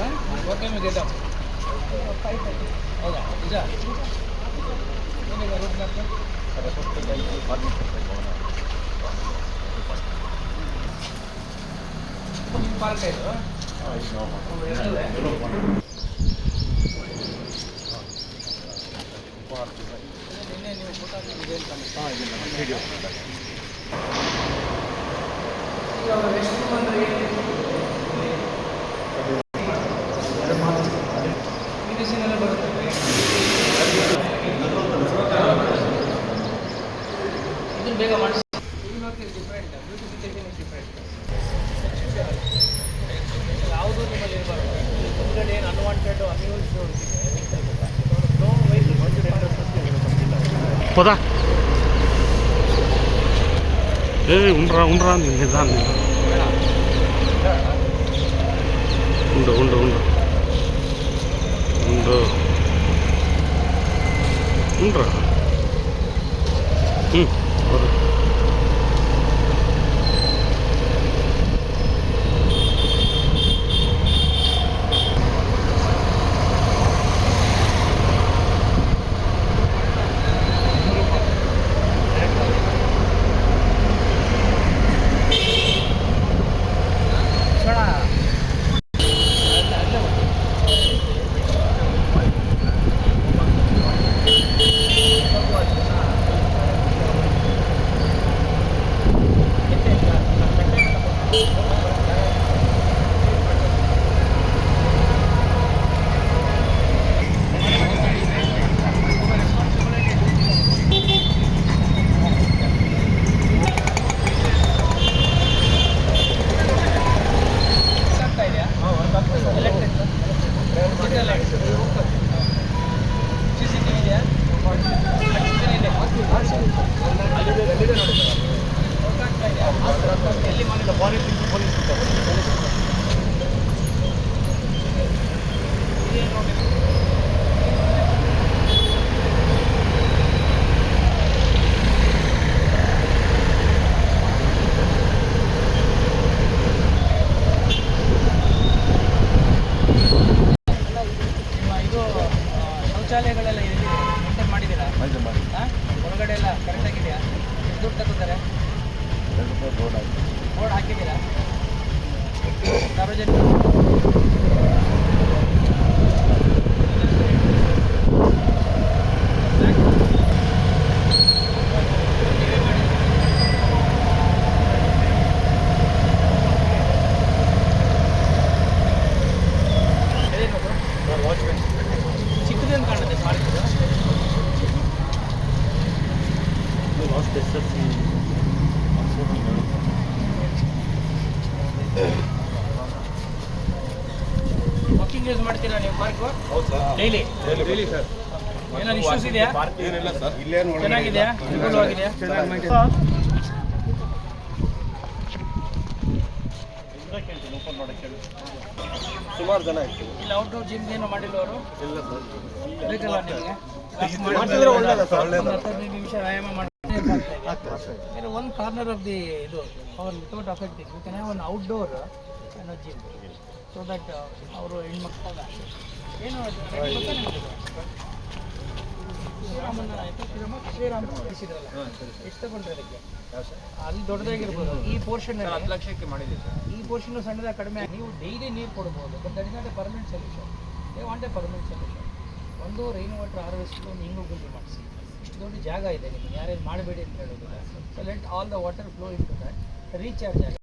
Get up ಹೌದಾ ನಿಜ ಏನಿದೆ ರೂಟ್ ಮ್ಯಾಪ್ ನಿಮ್ಮ ಪಾರ್ಕ್ ಇದು ಎಷ್ಟದೆ? ನಿನ್ನೆ ನೀವು ಫೋಟೋ ಹಾಕಿದ್ದು ಏನು ಕಾಣಿಸ್ತಾ ಇವಾಗ ಎಷ್ಟು ಬಂದ್ರೆ ವಿದೇಶಿನೆಲ್ಲ ಬರುತ್ತೆ ಇದನ್ನು ಬೇಗ ಮಾಡಿಸಿ ಡಿಫ್ರೆಂಟ್ ಬ್ಯೂಟಿಫಿಕೇಶನ್ ಇಸ್ ಡಿಫ್ರೆಂಟ್ ಯಾವುದೂ ನಿಮ್ಮಲ್ಲಿ ಇರಬಾರ್ದು ಮುಂದ್ಗಡೆ ಏನು ಅನ್ವಾಂಟೆಡ್ ಅನ್ಯೂಸ್ ನೋ పోదా ఏ ఉండరా ఉండరా నిదాన్ని ఉండు ఉండు ఉండు உண்டு. உண்டா? ம் ஒரு Thank you. ಶೌಚಾಲಯಗಳೆಲ್ಲ ಎಲ್ಲಿದೆ ಮೇಂಟೈನ್ ಮಾಡಿದ್ದೀರಾ? ಒಳಗಡೆ ಎಲ್ಲ ಕರೆಕ್ಟಾಗಿದೆಯಾ ಆಗಿದೆಯಾ? ದುಡ್ಡು ತಗೋತಾರೆ? ಬೋರ್ಡ್ ಹಾಕಿದ್ದೀರಾ? ಸಾರ್ವಜನಿಕ ಚಿಕ್ಕದೇನು ಕಾಣುತ್ತೆ ಪಾರ್ಕ್ ಇದು ವಾಕಿಂಗ್ ಯೂಸ್ ಮಾಡ್ತೀರಾ ನೀವು ಪಾರ್ಕ್ ಡೈಲಿ ಡೈಲಿ ಸರ್ ಏನಾದ್ರು ಇಶ್ಯೂಸ್ ಇದೆಯಾ? ಏನಿಲ್ಲ ಸರ್ ಇಲ್ಲೇನು ಚೆನ್ನಾಗಿದೆಯಾ? ಅನುಕೂಲವಾಗಿದೆಯಾ ಸುಮಾರು ಜನ ಇಲ್ಲ ಇಲ್ಲಿ ಔಟ್ಡೋರ್ ಜಿಮ್ ಏನು ಮಾಡಿಲ್ಲ ಅವರು? ಇಲ್ಲ ಸರ್. ಬೇಕಲ್ಲ ನಿಮಗೆ? ಮಾಡಿದ್ರೆ ಸರ್? ಹದಿನೈದು ನಿಮಿಷ ವ್ಯಾಯಾಮ ಮಾಡಿ ಒನ್ ಕಾರ್ನರ್ ಆಫ್ ದಿ ಇದು hour without affecting you can have one outdoor ಅನ್ನೋ ಜಿಮ್ ಸೊ ದಟ್ ಅವರು ಹೆಣ್ಮಕ್ಳ ಏನು? ಶ್ರೀರಾಮನ ಆಯ್ತು, ಶ್ರೀರಾಮ ಶ್ರೀರಾಮ ಕಳಿಸಿದ್ರಲ್ಲ ಎಷ್ಟು ತಗೊಂಡ್ರೆ ಅದಕ್ಕೆ? ಅಲ್ಲಿ ದೊಡ್ಡದಾಗಿರ್ಬೋದು. ಈ ಪೋರ್ಷನ್ ಹತ್ತು ಲಕ್ಷಕ್ಕೆ ಮಾಡಿದ್ದೀವಿ ಈ ಪೋರ್ಷನ್ ಸಣ್ಣದಾಗ ಕಡಿಮೆ ನೀವು ಡೈಲಿ ನೀರು ಕೊಡ್ಬೋದು. But that is not a permanent solution they want a permanent solution ಒಂದು ರೈನ್ ವಾಟರ್ ಹಾರ್ವೆಸ್ಟ್ ಹಿಂಗು ಗುಂಡಿ ಮಾಡಿಸಿ. ದೊಡ್ಡ ಜಾಗ ಇದೆ, ನಿಮಗೆ ಯಾರೇನು ಮಾಡಬೇಡಿ ಅಂತ ಹೇಳೋದಿಲ್ಲ. So let all the water flow into recharge ಆಗುತ್ತೆ.